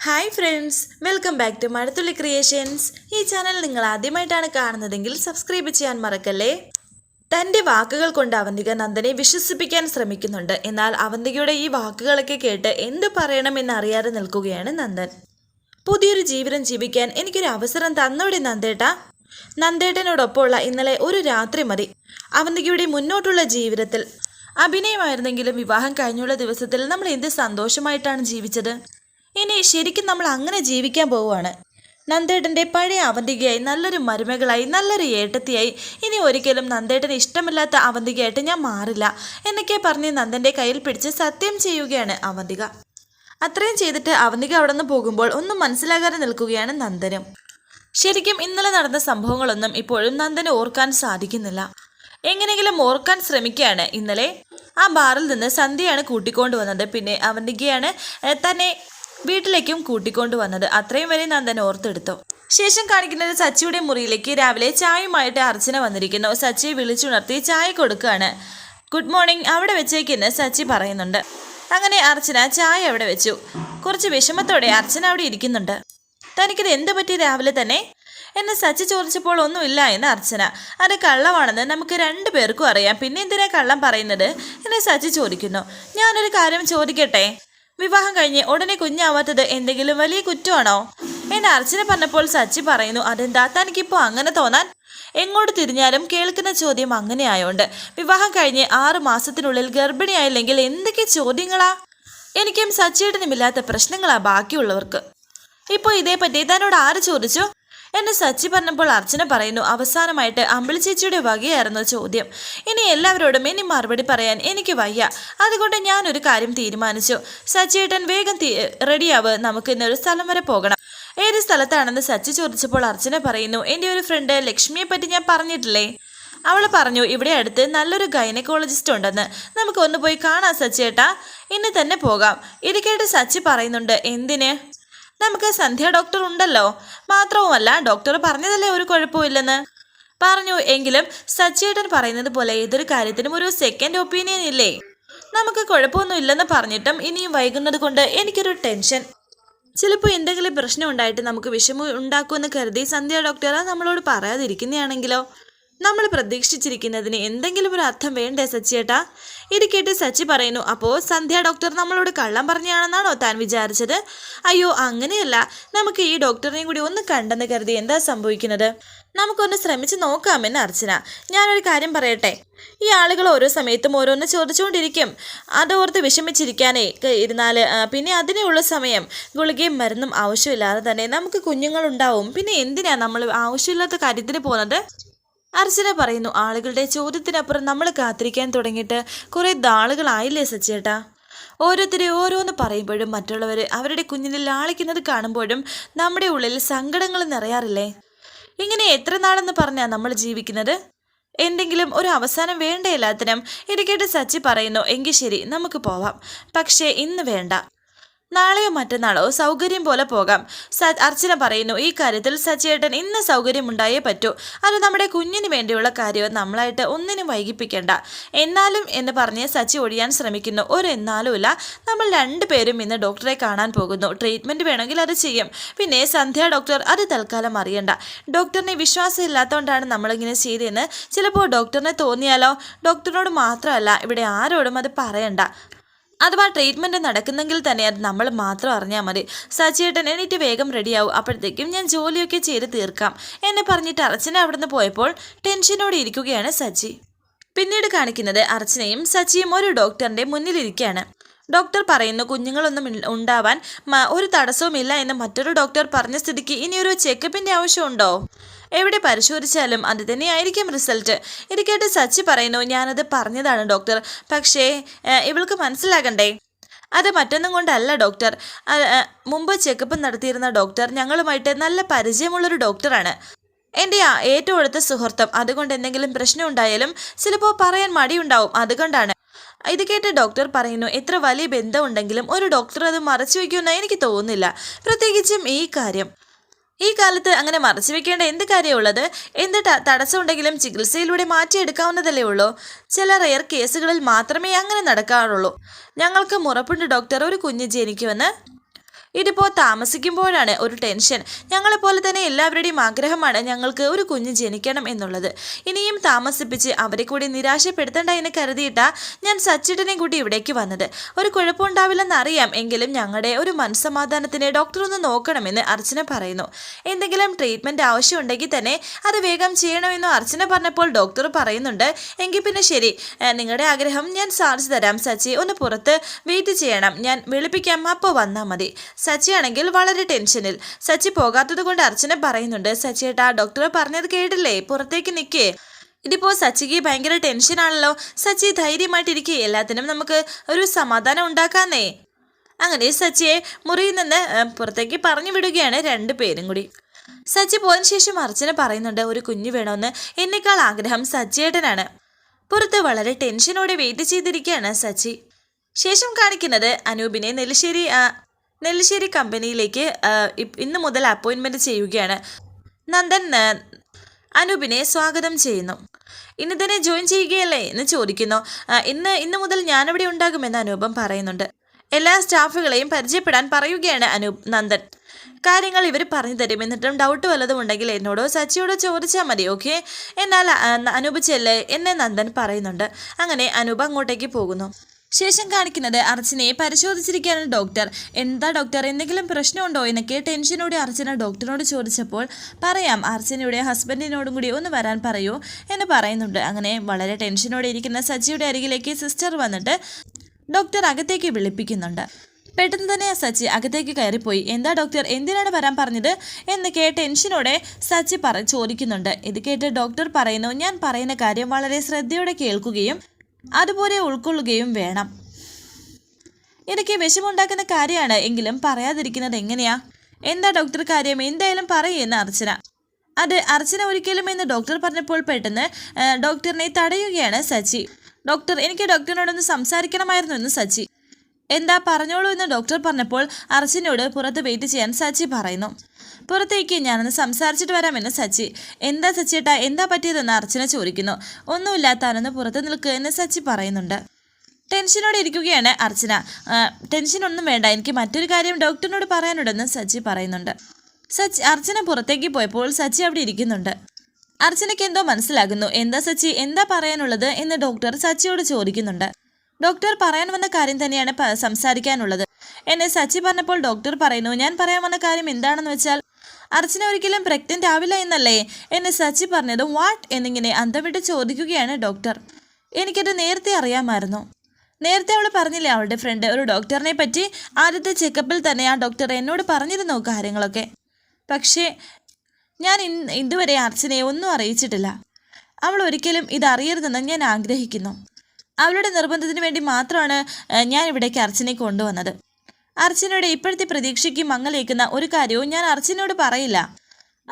Hi friends welcome back to Mazhathulli creations ഈ channel നിങ്ങൾ ആദ്യമായിട്ടാണ് കാണുന്നതെങ്കിൽ സബ്സ്ക്രൈബ് ചെയ്യാൻ മറക്കല്ലേ? തന്റെ വാക്കുകൾ കൊണ്ട് അവന്തിക നന്ദനെ വിശ്വസിപ്പിക്കാൻ ശ്രമിക്കുന്നുണ്ട്. എന്നാൽ അവന്തികയുടെ ഈ വാക്കുകളൊക്കെ കേട്ട് എന്ത് പറയണമെന്ന് അറിയാതെ നിൽക്കുകയാണ് നന്ദൻ. പുതിയൊരു ജീവിതം ജീവിക്കാൻ എനിക്കൊരു അവസരം തന്നോടെ നന്ദേട്ട. നന്ദേട്ടനോടൊപ്പമുള്ള ഇന്നലെ ഒരു രാത്രി മതി. അവന്തികയുടെ മുന്നോട്ടുള്ള ജീവിതത്തിൽ അഭിനയമായിരുന്നെങ്കിലും വിവാഹം കഴിഞ്ഞുള്ള ദിവസത്തിൽ നമ്മൾ എന്ത് സന്തോഷമായിട്ടാണ് ജീവിച്ചത്? ഇനി ശരിക്കും നമ്മൾ അങ്ങനെ ജീവിക്കാൻ പോവുകയാണ്. നന്ദേട്ടന്റെ പഴയ അവന്തികയായി നല്ലൊരു മരുമകളായി നല്ലൊരു ഏട്ടത്തിയായി. ഇനി ഒരിക്കലും നന്ദേട്ടന് ഇഷ്ടമില്ലാത്ത അവന്തികയായിട്ട് ഞാൻ മാറില്ല എന്നൊക്കെ പറഞ്ഞ് നന്ദന്റെ കയ്യിൽ പിടിച്ച് സത്യം ചെയ്യുകയാണ് അവന്തിക. അത്രയും ചെയ്തിട്ട് അവന്തിക അവിടെ നിന്ന് പോകുമ്പോൾ ഒന്നും മനസ്സിലാകാതെ നിൽക്കുകയാണ് നന്ദനും. ശരിക്കും ഇന്നലെ നടന്ന സംഭവങ്ങളൊന്നും ഇപ്പോഴും നന്ദന് ഓർക്കാൻ സാധിക്കുന്നില്ല. എങ്ങനെയെങ്കിലും ഓർക്കാൻ ശ്രമിക്കുകയാണ് ഇന്നലെ. ആ ബാറിൽ നിന്ന് സന്ധ്യയാണ് കൂട്ടിക്കൊണ്ടുവന്നത്. പിന്നെ അവന്തികയാണ് തന്നെ വീട്ടിലേക്കും കൂട്ടിക്കൊണ്ടുവന്നത്. അത്രയും വരെ നന്ദൻ ഓർത്തെടുത്തു. ശേഷം കാണിക്കുന്നത് സച്ചിയുടെ മുറിയിലേക്ക് രാവിലെ ചായയുമായിട്ട് അർച്ചന വന്നിരിക്കുന്നു. സച്ചിയെ വിളിച്ചുണർത്തി ചായ കൊടുക്കുകയാണ്. Good morning. അവിടെ വെച്ചേക്കെന്ന് സച്ചി പറയുന്നുണ്ട്. അങ്ങനെ അർച്ചന ചായ അവിടെ വെച്ചു. കുറച്ച് വിഷമത്തോടെ അർച്ചന അവിടെ ഇരിക്കുന്നുണ്ട്. തനിക്കിത് എന്ത് പറ്റി രാവിലെ തന്നെ? എന്നെ സച്ചി ചോദിച്ചപ്പോൾ ഒന്നുമില്ല എന്ന് അർച്ചന. അത് കള്ളമാണെന്ന് നമുക്ക് രണ്ടു പേർക്കും അറിയാം. പിന്നെ എന്തിനാ കള്ളം പറയുന്നത്? എന്നെ സച്ചി ചോദിക്കുന്നു. ഞാനൊരു കാര്യം ചോദിക്കട്ടെ? വിവാഹം കഴിഞ്ഞ് ഉടനെ കുഞ്ഞാവാത്തത് എന്തെങ്കിലും വലിയ കുറ്റമാണോ? എന്നെ അർച്ചന പറഞ്ഞപ്പോൾ സച്ചി പറയുന്നു അതെന്താ? തനിക്കിപ്പോൾ അങ്ങനെ തോന്നാൻ? എങ്ങോട്ട് തിരിഞ്ഞാലും കേൾക്കുന്ന ചോദ്യം അങ്ങനെ ആയോണ്ട് വിവാഹം കഴിഞ്ഞ് ആറ് മാസത്തിനുള്ളിൽ ഗർഭിണിയായില്ലെങ്കിൽ എന്തൊക്കെ ചോദ്യങ്ങളാ? എനിക്കും സച്ചിയേട്ടനുമില്ലാത്ത പ്രശ്നങ്ങളാ ബാക്കിയുള്ളവർക്ക്. ഇപ്പോൾ ഇതേപ്പറ്റി തന്നോട് ആര് ചോദിച്ചു? എന്നെ സച്ചി പറഞ്ഞപ്പോൾ അർച്ചന പറയുന്നു അവസാനമായിട്ട് അമ്പിളി ചേച്ചിയുടെ വകയായിരുന്നു ചോദ്യം. ഇനി എല്ലാവരോടും ഇനി മറുപടി പറയാൻ എനിക്ക് വയ്യ. അതുകൊണ്ട് ഞാനൊരു കാര്യം തീരുമാനിച്ചു. സച്ചിയേട്ടൻ വേഗം റെഡിയാവ്. നമുക്ക് ഇന്നൊരു സ്ഥലം വരെ പോകണം. ഏത് സ്ഥലത്താണെന്ന് സച്ചി ചോദിച്ചപ്പോൾ അർച്ചന പറയുന്നു എന്റെ ഒരു ഫ്രണ്ട് ലക്ഷ്മിയെ പറ്റി ഞാൻ പറഞ്ഞിട്ടില്ലേ? അവൾ പറഞ്ഞു ഇവിടെ അടുത്ത് നല്ലൊരു ഗൈനക്കോളജിസ്റ്റ് ഉണ്ടെന്ന്. നമുക്ക് ഒന്ന് പോയി കാണാം സച്ചിയേട്ടാ ഇന്ന് തന്നെ പോകാം. ഇത് കേട്ട് സച്ചി പറയുന്നുണ്ട്. എന്തിന്? നമുക്ക് സന്ധ്യ ഡോക്ടർ ഉണ്ടല്ലോ. മാത്രവുമല്ല ഡോക്ടർ പറഞ്ഞതല്ലേ ഒരു കുഴപ്പമില്ലെന്ന് പറഞ്ഞു. എങ്കിലും സച്ചിയേട്ടൻ പറയുന്നത് പോലെ ഏതൊരു കാര്യത്തിനും ഒരു സെക്കൻഡ് ഒപ്പീനിയൻ ഇല്ലേ? നമുക്ക് കുഴപ്പമൊന്നും ഇല്ലെന്ന് പറഞ്ഞിട്ടും ഇനിയും വൈകുന്നത് കൊണ്ട് എനിക്കൊരു ടെൻഷൻ ചിലപ്പോൾ എന്തെങ്കിലും പ്രശ്നം ഉണ്ടായിട്ട് നമുക്ക് വിഷമം ഉണ്ടാക്കുമെന്ന് കരുതി സന്ധ്യ ഡോക്ടർ നമ്മളോട് പറയാതിരിക്കുന്നതാണെങ്കിലോ? നമ്മൾ പ്രതീക്ഷിച്ചിരിക്കുന്നതിന് എന്തെങ്കിലും ഒരു അർത്ഥം വേണ്ടേ സച്ചിയേട്ടാ? ഇത് കേട്ട് സച്ചി പറയുന്നു അപ്പോൾ സന്ധ്യ ഡോക്ടർ നമ്മളോട് കള്ളം പറഞ്ഞാണെന്നാണോ താൻ വിചാരിച്ചത്? അയ്യോ അങ്ങനെയല്ല. നമുക്ക് ഈ ഡോക്ടറിനെയും കൂടി ഒന്ന് കണ്ടെന്ന് കരുതി എന്താ സംഭവിക്കുന്നത്? നമുക്കൊന്ന് ശ്രമിച്ച് നോക്കാമെന്ന് അർച്ചന. ഞാനൊരു കാര്യം പറയട്ടെ? ഈ ആളുകൾ ഓരോ സമയത്തും ഓരോന്ന് ചോദിച്ചുകൊണ്ടിരിക്കും. അതോർത്ത് വിഷമിച്ചിരിക്കാനേ ഇരുന്നാൽ പിന്നെ അതിനുള്ള സമയം. ഗുളികയും മരുന്നും ആവശ്യമില്ലാതെ തന്നെ നമുക്ക് കുഞ്ഞുങ്ങളുണ്ടാവും. പിന്നെ എന്തിനാ നമ്മൾ ആവശ്യമില്ലാത്ത കാര്യത്തിന് പോകുന്നത്? അർച്ചന പറയുന്നു ആളുകളുടെ ചോദ്യത്തിനപ്പുറം നമ്മൾ കാത്തിരിക്കാൻ തുടങ്ങിയിട്ട് കുറേ നാളുകളായില്ലേ സച്ചേട്ടാ? ഓരോരുത്തരെ ഓരോന്ന് പറയുമ്പോഴും മറ്റുള്ളവർ അവരുടെ കുഞ്ഞിനെ ലാളിക്കുന്നത് കാണുമ്പോഴും നമ്മുടെ ഉള്ളിൽ സങ്കടങ്ങൾ നിറയാറില്ലേ? ഇങ്ങനെ എത്ര നാളെന്ന് പറഞ്ഞാ നമ്മൾ ജീവിക്കുന്നത്? എന്തെങ്കിലും ഒരു അവസാനം വേണ്ട എല്ലാത്തിനും? ഇത് സച്ചി പറയുന്നു എങ്കിൽ ശരി നമുക്ക് പോവാം. പക്ഷേ ഇന്ന് വേണ്ട. നാളെയോ മറ്റന്നാളോ സൗകര്യം പോലെ പോകാം. സ അർച്ചന പറയുന്നു ഈ കാര്യത്തിൽ സച്ചേട്ടൻ ഇന്ന് സൗകര്യമുണ്ടായേ പറ്റൂ. അത് നമ്മുടെ കുഞ്ഞിന് വേണ്ടിയുള്ള കാര്യം നമ്മളായിട്ട് ഒന്നിനും വൈകിപ്പിക്കേണ്ട. എന്നാലും എന്ന് പറഞ്ഞ് സച്ചി ഒഴിയാൻ ശ്രമിക്കുന്നു. ഒരു എന്നാലും ഇല്ല. നമ്മൾ രണ്ടുപേരും ഇന്ന് ഡോക്ടറെ കാണാൻ പോകുന്നു. ട്രീറ്റ്മെന്റ് വേണമെങ്കിൽ അത് ചെയ്യും. പിന്നെ സന്ധ്യ ഡോക്ടർ അത് തൽക്കാലം അറിയണ്ട. ഡോക്ടറിനെ വിശ്വാസം ഇല്ലാത്തതുകൊണ്ടാണ് നമ്മളിങ്ങനെ ചെയ്തതെന്ന് ചിലപ്പോൾ ഡോക്ടറിനെ തോന്നിയാലോ? ഡോക്ടറിനോട് മാത്രമല്ല ഇവിടെ ആരോടും അത് പറയണ്ട. അഥവാ ട്രീറ്റ്മെന്റ് നടക്കുന്നെങ്കിൽ തന്നെ അത് നമ്മൾ മാത്രം അറിഞ്ഞാൽ മതി. സച്ചിയേട്ടൻ എണീറ്റ് വേഗം റെഡിയാവും അപ്പോഴത്തേക്കും ഞാൻ ജോലിയൊക്കെ ചെയ്ത് തീർക്കാം. എന്നെ പറഞ്ഞിട്ട് അർച്ചന അവിടുന്ന് പോയപ്പോൾ ടെൻഷനോടെ ഇരിക്കുകയാണ് സച്ചി പിന്നീട് കാണിക്കുന്നത് അർച്ചനയും സച്ചിയും ഒരു ഡോക്ടറിന്റെ മുന്നിലിരിക്കുകയാണ്. ഡോക്ടർ പറയുന്നു കുഞ്ഞുങ്ങളൊന്നും ഉണ്ടാവാൻ ഒരു തടസ്സവുമില്ല എന്ന് മറ്റൊരു ഡോക്ടർ പറഞ്ഞ സ്ഥിതിക്ക് ഇനിയൊരു ചെക്കപ്പിന്റെ ആവശ്യമുണ്ടോ? എവിടെ പരിശോധിച്ചാലും അത് തന്നെയായിരിക്കും റിസൾട്ട്. ഇത് കേട്ട് സച്ചി പറയുന്നു ഞാനത് പറഞ്ഞതാണ് ഡോക്ടർ. പക്ഷേ ഇവൾക്ക് മനസ്സിലാകണ്ടേ? അത് മറ്റൊന്നും കൊണ്ടല്ല ഡോക്ടർ. മുമ്പ് ചെക്കപ്പ് നടത്തിയിരുന്ന ഡോക്ടർ ഞങ്ങളുമായിട്ട് നല്ല പരിചയമുള്ളൊരു ഡോക്ടറാണ്. എന്റെ ഏറ്റവും അടുത്ത സുഹൃത്തം അതുകൊണ്ട് എന്തെങ്കിലും പ്രശ്നം ഉണ്ടായാലും ചിലപ്പോൾ പറയാൻ മടിയുണ്ടാവും. അതുകൊണ്ടാണ് ഇത് കേട്ട് ഡോക്ടർ പറയുന്നു എത്ര വലിയ ബന്ധമുണ്ടെങ്കിലും ഒരു ഡോക്ടർ അത് മറച്ചു വയ്ക്കുമെന്ന് എനിക്ക് തോന്നുന്നില്ല. പ്രത്യേകിച്ചും ഈ കാര്യം. ഈ കാലത്ത് അങ്ങനെ മറച്ചു വെക്കേണ്ട എന്ത് കാര്യമുള്ളത്? എന്ത് തടസ്സമുണ്ടെങ്കിലും ചികിത്സയിലൂടെ മാറ്റിയെടുക്കാവുന്നതല്ലേ ഉള്ളൂ. ചില റെയർ കേസുകളിൽ മാത്രമേ അങ്ങനെ നടക്കാറുള്ളൂ. ഞങ്ങൾക്ക് മുറപ്പുണ്ട് ഡോക്ടർ. ഒരു കുഞ്ഞ് ജനിക്കുമെന്ന് ഇതിപ്പോൾ താമസിക്കുമ്പോഴാണ് ഒരു ടെൻഷൻ. ഞങ്ങളെപ്പോലെ തന്നെ എല്ലാവരുടെയും ആഗ്രഹമാണ് ഞങ്ങൾക്ക് ഒരു കുഞ്ഞ് ജനിക്കണം എന്നുള്ളത്. ഇനിയും താമസിപ്പിച്ച് അവരെ കൂടി നിരാശപ്പെടുത്തണ്ട എന്ന് കരുതിയിട്ടാ ഞാൻ സച്ചിടനെ കൂടി ഇവിടേക്ക് വന്നത്. ഒരു കുഴപ്പമുണ്ടാവില്ലെന്ന് അറിയാം എങ്കിലും ഞങ്ങളുടെ ഒരു മനസ്സമാധാനത്തിന് ഡോക്ടർ ഒന്ന് നോക്കണമെന്ന് അർച്ചന പറയുന്നു. എന്തെങ്കിലും ട്രീറ്റ്മെന്റ് ആവശ്യമുണ്ടെങ്കിൽ തന്നെ അത് വേഗം ചെയ്യണമെന്ന് അർച്ചന പറഞ്ഞപ്പോൾ ഡോക്ടർ പറയുന്നുണ്ട്. എങ്കിൽ പിന്നെ ശരി. നിങ്ങളുടെ ആഗ്രഹം ഞാൻ സാധിച്ചു തരാം സച്ചി. ഒന്ന് പുറത്ത് വെയിറ്റ് ചെയ്യണം. ഞാൻ വിളിപ്പിക്കാം. അപ്പോൾ വന്നാൽ മതി. സച്ചി ആണെങ്കിൽ വളരെ ടെൻഷനിൽ. സച്ചി പോകാത്തത് കൊണ്ട് അർച്ചന പറയുന്നുണ്ട് സച്ചിയേട്ടാ ഡോക്ടർ പറഞ്ഞത് കേട്ടില്ലേ? പുറത്തേക്ക് നിൽക്കേ ഇതിപ്പോൾ സച്ചിക്ക് ഭയങ്കര ടെൻഷനാണല്ലോ. സച്ചി ധൈര്യമായിട്ടിരിക്കെ എല്ലാത്തിനും നമുക്ക് ഒരു സമാധാനം ഉണ്ടാക്കാന്നേ. അങ്ങനെ സച്ചിയെ മുറിയിൽ നിന്ന് പുറത്തേക്ക് പറഞ്ഞു വിടുകയാണ് രണ്ടു പേരും കൂടി. സച്ചി പോയതിനു ശേഷം അർച്ചന പറയുന്നുണ്ട് ഒരു കുഞ്ഞു വേണമെന്ന് എന്നേക്കാൾ ആഗ്രഹം സച്ചിയേട്ടനാണ്. പുറത്ത് വളരെ ടെൻഷനോടെ വെയിറ്റ് ചെയ്തിരിക്കുകയാണ് സച്ചി. ശേഷം കാണിക്കുന്നത് അനൂപിനെ നെല്ലിശ്ശേരി നെല്ലിശ്ശേരി കമ്പനിയിലേക്ക് ഇന്ന് മുതൽ അപ്പോയിൻമെന്റ് ചെയ്യുകയാണ്. നന്ദൻ അനൂപിനെ സ്വാഗതം ചെയ്യുന്നു. ഇന്ന് തന്നെ ജോയിൻ ചെയ്യുകയല്ലേ? എന്ന് ചോദിക്കുന്നു. ഇന്ന് ഇന്ന് മുതൽ ഞാനിവിടെ ഉണ്ടാകുമെന്ന് അനൂപം പറയുന്നുണ്ട്. എല്ലാ സ്റ്റാഫുകളെയും പരിചയപ്പെടാൻ പറയുകയാണ് അനൂപ് നന്ദൻ. കാര്യങ്ങൾ ഇവർ പറഞ്ഞു തരും. എന്നിട്ടും ഡൗട്ട് വല്ലതും ഉണ്ടെങ്കിൽ എന്നോടോ സച്ചിയോടോ ചോദിച്ചാൽ മതി ഓക്കെ എന്നാൽ അനൂപ് ചെല്ല് എന്നെ നന്ദൻ പറയുന്നുണ്ട്. അങ്ങനെ അനൂപ് അങ്ങോട്ടേക്ക് പോകുന്നു. ശേഷം കാണിക്കുന്നത് അർച്ചനയെ പരിശോധിച്ചിരിക്കുകയാണ് ഡോക്ടർ. എന്താ ഡോക്ടർ എന്തെങ്കിലും പ്രശ്നമുണ്ടോ എന്നൊക്കെ ടെൻഷനോടെ അർച്ചന ഡോക്ടറിനോട് ചോദിച്ചപ്പോൾ പറയാം അർച്ചനയുടെ ഹസ്ബൻഡിനോടും കൂടി ഒന്ന് വരാൻ പറയൂ എന്ന് പറയുന്നുണ്ട്. അങ്ങനെ വളരെ ടെൻഷനോടെ ഇരിക്കുന്ന സച്ചിയുടെ അരികിലേക്ക് സിസ്റ്റർ വന്നിട്ട് ഡോക്ടർ അകത്തേക്ക് വിളിപ്പിക്കുന്നുണ്ട്. പെട്ടെന്ന് തന്നെ സച്ചി അകത്തേക്ക് കയറിപ്പോയി. എന്താ ഡോക്ടർ എന്തിനാണ് വരാൻ പറഞ്ഞത് എന്നൊക്കെ ടെൻഷനോടെ സച്ചി പറ ചോദിക്കുന്നുണ്ട്. ഇത് കേട്ട് ഡോക്ടർ പറയുന്നു ഞാൻ പറയുന്ന കാര്യം വളരെ ശ്രദ്ധയോടെ കേൾക്കുകയും അതുപോലെ ഉൾക്കൊള്ളുകയും വേണം. എനിക്ക് വിഷമുണ്ടാക്കുന്ന കാര്യമാണ് എങ്കിലും പറയാതിരിക്കുന്നത് എങ്ങനെയാ? എന്താ ഡോക്ടർ കാര്യം? എന്തായാലും പറയുമെന്ന് അർച്ചന. അത് അർച്ചന ഒരിക്കലും എന്ന് ഡോക്ടർ പറഞ്ഞപ്പോൾ പെട്ടെന്ന് ഡോക്ടറിനെ തടയുകയാണ് സച്ചി. ഡോക്ടർ എനിക്ക് ഡോക്ടറിനോടൊന്ന് സംസാരിക്കണമായിരുന്നു എന്ന് സച്ചി. എന്താ പറഞ്ഞോളൂ എന്ന് ഡോക്ടർ പറഞ്ഞപ്പോൾ അർജുനോട് പുറത്ത് വെയിറ്റ് ചെയ്യാൻ സച്ചി പറയുന്നു. പുറത്തേക്ക് ഞാനൊന്ന് സംസാരിച്ചിട്ട് വരാമെന്ന് സച്ചി. എന്താ സച്ചിയേട്ടാ എന്താ പറ്റിയതെന്ന് അർച്ചന ചോദിക്കുന്നു. ഒന്നുമില്ല താനൊന്ന് പുറത്ത് നിൽക്കുക എന്ന് സച്ചി പറയുന്നുണ്ട്. ടെൻഷനോടെ ഇരിക്കുകയാണ് അർച്ചന ടെൻഷനൊന്നും വേണ്ട എനിക്ക് മറ്റൊരു കാര്യം ഡോക്ടറിനോട് പറയാനുണ്ടെന്ന് സച്ചി പറയുന്നുണ്ട്. സച്ചി അർച്ചന പുറത്തേക്ക് പോയപ്പോൾ സച്ചി അവിടെ ഇരിക്കുന്നുണ്ട്. അർച്ചനയ്ക്ക് എന്തോ മനസ്സിലാകുന്നു. എന്താ സച്ചി എന്താ പറയാനുള്ളത് എന്ന് ഡോക്ടർ സച്ചിയോട് ചോദിക്കുന്നുണ്ട്. ഡോക്ടർ പറയാൻ വന്ന കാര്യം തന്നെയാണ് സംസാരിക്കാനുള്ളത്. എന്നെ സച്ചി പറഞ്ഞപ്പോൾ ഡോക്ടർ പറയുന്നു ഞാൻ പറയാൻ വന്ന കാര്യം എന്താണെന്ന് വെച്ചാൽ അർച്ചന ഒരിക്കലും പ്രഗ്നന്റ് ആവില്ല എന്നല്ലേ? എന്നെ സച്ചി പറഞ്ഞത് വാട്ട്? എന്നിങ്ങനെ അന്തം വിട്ട് ചോദിക്കുകയാണ് ഡോക്ടർ. എനിക്കത് നേരത്തെ അറിയാമായിരുന്നു. നേരത്തെ അവൾ പറഞ്ഞില്ലേ അവളുടെ ഫ്രണ്ട് ഒരു ഡോക്ടറിനെ പറ്റി ആദ്യത്തെ ചെക്കപ്പിൽ തന്നെ ആ ഡോക്ടർ എന്നോട് പറഞ്ഞിരുന്നു കാര്യങ്ങളൊക്കെ. പക്ഷേ ഞാൻ ഇന്ന് ഇതുവരെ അർച്ചനയെ ഒന്നും അറിയിച്ചിട്ടില്ല. അവൾ ഒരിക്കലും ഇത് അറിയരുതെന്ന് ഞാൻ ആഗ്രഹിക്കുന്നു. അവളുടെ നിർബന്ധത്തിന് വേണ്ടി മാത്രമാണ് ഞാൻ ഇവിടേക്ക് അർച്ചനെ കൊണ്ടുവന്നത്. അർച്ചനയുടെ ഇപ്പോഴത്തെ പ്രതീക്ഷയ്ക്ക് മങ്ങലേക്കുന്ന ഒരു കാര്യവും ഞാൻ അർച്ചനയോട് പറയില്ല.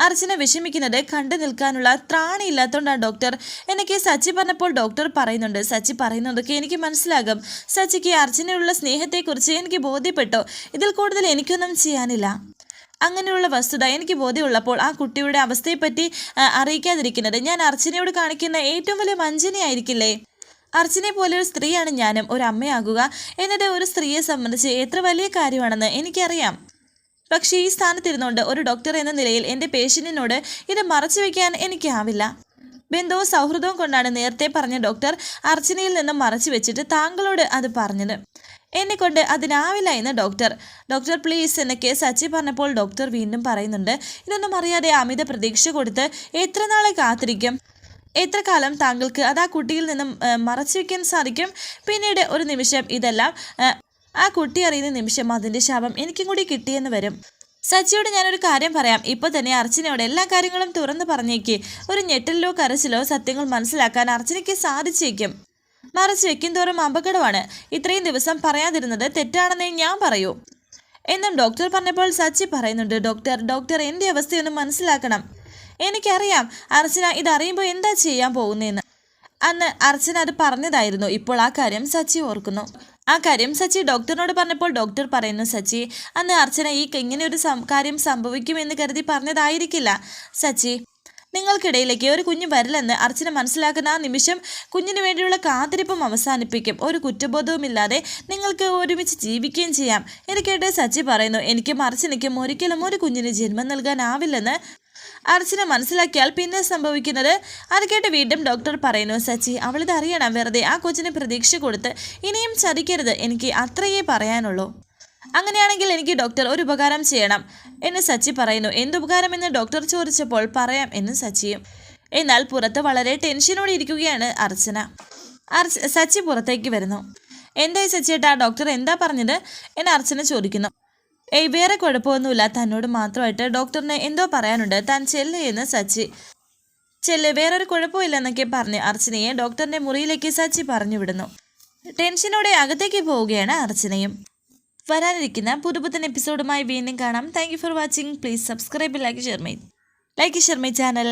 അർച്ചന വിഷമിക്കുന്നത് കണ്ടു നിൽക്കാനുള്ള ത്രാണിയില്ലാത്തതുകൊണ്ടാണ് ഡോക്ടർ. എനിക്ക് സച്ചി പറഞ്ഞപ്പോൾ ഡോക്ടർ പറയുന്നുണ്ട്. സച്ചി പറയുന്നതൊക്കെ എനിക്ക് മനസ്സിലാകും. സച്ചിക്ക് അർച്ചനയുള്ള സ്നേഹത്തെക്കുറിച്ച് എനിക്ക് ബോധ്യപ്പെട്ടു. ഇതിൽ കൂടുതൽ എനിക്കൊന്നും ചെയ്യാനില്ല. അങ്ങനെയുള്ള വസ്തുത എനിക്ക് ബോധ്യമുള്ളപ്പോൾ ആ കുട്ടിയുടെ അവസ്ഥയെപ്പറ്റി അറിയിക്കാതിരിക്കുന്നത് ഞാൻ അർച്ചനയോട് കാണിക്കുന്ന ഏറ്റവും വലിയ വഞ്ചനയായിരിക്കില്ലേ? അർച്ചനെ പോലെ ഒരു സ്ത്രീയാണ് ഞാനും ഒരു അമ്മയാകുക എന്നത് ഒരു സ്ത്രീയെ സംബന്ധിച്ച് എത്ര വലിയ കാര്യമാണെന്ന് എനിക്കറിയാം. പക്ഷേ ഈ സ്ഥാനത്തിരുന്നുകൊണ്ട് ഒരു ഡോക്ടർ എന്ന നിലയിൽ എന്റെ പേഷ്യന്റിനോട് ഇത് മറച്ചു വയ്ക്കാൻ എനിക്കാവില്ല. ബന്ധവും സൗഹൃദവും കൊണ്ടാണ് നേരത്തെ പറഞ്ഞ ഡോക്ടർ അർച്ചനയിൽ നിന്നും മറച്ചു വെച്ചിട്ട് താങ്കളോട് അത് പറഞ്ഞത്. എന്നെ കൊണ്ട് അതിനാവില്ല എന്ന് ഡോക്ടർ ഡോക്ടർ പ്ലീസ് എന്നൊക്കെ സച്ചി പറഞ്ഞപ്പോൾ ഡോക്ടർ വീണ്ടും പറയുന്നുണ്ട് ഇതൊന്നും അറിയാതെ അമിത പ്രതീക്ഷ കൊടുത്ത് എത്ര നാളെ കാത്തിരിക്കും? എത്ര കാലം താങ്കൾക്ക് അത് ആ കുട്ടിയിൽ നിന്നും മറച്ചു വയ്ക്കാൻ സാധിക്കും? പിന്നീട് ഒരു നിമിഷം ഇതെല്ലാം ആ, ആ കുട്ടി അറിയുന്ന നിമിഷം അതിന്റെ ശാപം എനിക്കും കൂടി കിട്ടിയെന്ന് വരും. സച്ചിയോട് ഞാനൊരു കാര്യം പറയാം. ഇപ്പോൾ തന്നെ അർച്ചനയോട് എല്ലാ കാര്യങ്ങളും തുറന്നു പറഞ്ഞേക്ക്. ഒരു ഞെട്ടലിലോ കരച്ചിലോ സത്യങ്ങൾ മനസ്സിലാക്കാൻ അർച്ചനയ്ക്ക് സാധിച്ചേക്കും. മറച്ചു വെക്കും തോറും അപകടമാണ്. ഇത്രയും ദിവസം പറയാതിരുന്നത് തെറ്റാണെന്നേ ഞാൻ പറയൂ. എന്നും ഡോക്ടർ പറഞ്ഞപ്പോൾ സച്ചി പറയുന്നുണ്ട് ഡോക്ടർ ഡോക്ടർ എന്റെ അവസ്ഥയൊന്നും മനസ്സിലാക്കണം. എനിക്കറിയാം. അർച്ചന ഇതറിയുമ്പോൾ എന്താ ചെയ്യാൻ പോകുന്നതെന്ന് അന്ന് അർച്ചന അത് പറഞ്ഞതായിരുന്നു. ഇപ്പോൾ ആ കാര്യം സച്ചി ഓർക്കുന്നു. ആ കാര്യം സച്ചി ഡോക്ടറിനോട് പറഞ്ഞപ്പോൾ ഡോക്ടർ പറയുന്നു സച്ചി അന്ന് അർച്ചന ഈ ഇങ്ങനെ ഒരു കാര്യം സംഭവിക്കുമെന്ന് കരുതി പറഞ്ഞതായിരിക്കില്ല. സച്ചി നിങ്ങൾക്കിടയിലേക്ക് ഒരു കുഞ്ഞ് വരില്ലെന്ന് അർച്ചന മനസ്സിലാക്കുന്ന ആ നിമിഷം കുഞ്ഞിന് വേണ്ടിയുള്ള കാത്തിരിപ്പും അവസാനിപ്പിക്കും. ഒരു കുറ്റബോധവുമില്ലാതെ നിങ്ങൾക്ക് ഒരുമിച്ച് ജീവിക്കുകയും ചെയ്യാം. ഇത് കേട്ട് സച്ചി പറയുന്നു എനിക്കും അർച്ചനയ്ക്കും ഒരിക്കലും ഒരു കുഞ്ഞിന് ജന്മം നൽകാനാവില്ലെന്ന് അർച്ചന മനസ്സിലാക്കിയാൽ പിന്നെ സംഭവിക്കുന്നത്. അത് കേട്ട് വീണ്ടും ഡോക്ടർ പറയുന്നു സച്ചി അവളിത് അറിയണം. വെറുതെ ആ കൊച്ചിന് പ്രതീക്ഷ കൊടുത്ത് ഇനിയും ചതിക്കരുത്. എനിക്ക് അത്രയേ പറയാനുള്ളൂ. അങ്ങനെയാണെങ്കിൽ എനിക്ക് ഡോക്ടർ ഒരു ഉപകാരം ചെയ്യണം എന്ന് സച്ചി പറയുന്നു. എന്തുപകാരം എന്ന് ഡോക്ടർ ചോദിച്ചപ്പോൾ പറയാം എന്ന് സച്ചിയും. എന്നാൽ പുറത്ത് വളരെ ടെൻഷനോടെ ഇരിക്കുകയാണ് അർച്ചന. അർച്ച സച്ചി പുറത്തേക്ക് വരുന്നു. എന്തായി സച്ചിയേട്ടാ ഡോക്ടർ എന്താ പറഞ്ഞത്? എന്ന് അർച്ചന ചോദിക്കുന്നു. ഏയ് വേറെ കുഴപ്പമൊന്നുമില്ല. തന്നോട് മാത്രമായിട്ട് ഡോക്ടറിന് എന്തോ പറയാനുണ്ട്. താൻ ചെല്ല് എന്ന് സച്ചി. ചെല്ല് വേറൊരു കുഴപ്പമില്ലെന്നൊക്കെ പറഞ്ഞ് അർച്ചനയെ ഡോക്ടറിന്റെ മുറിയിലേക്ക് സച്ചി പറഞ്ഞു വിടുന്നു ടെൻഷനോടെ അകത്തേക്ക് പോവുകയാണ് അർച്ചനയും. വരാനിരിക്കുന്ന പുതുപുത്തൻ എപ്പിസോഡുമായി വീണ്ടും കാണാം. Thank for watching please subscribe like share my like share my channel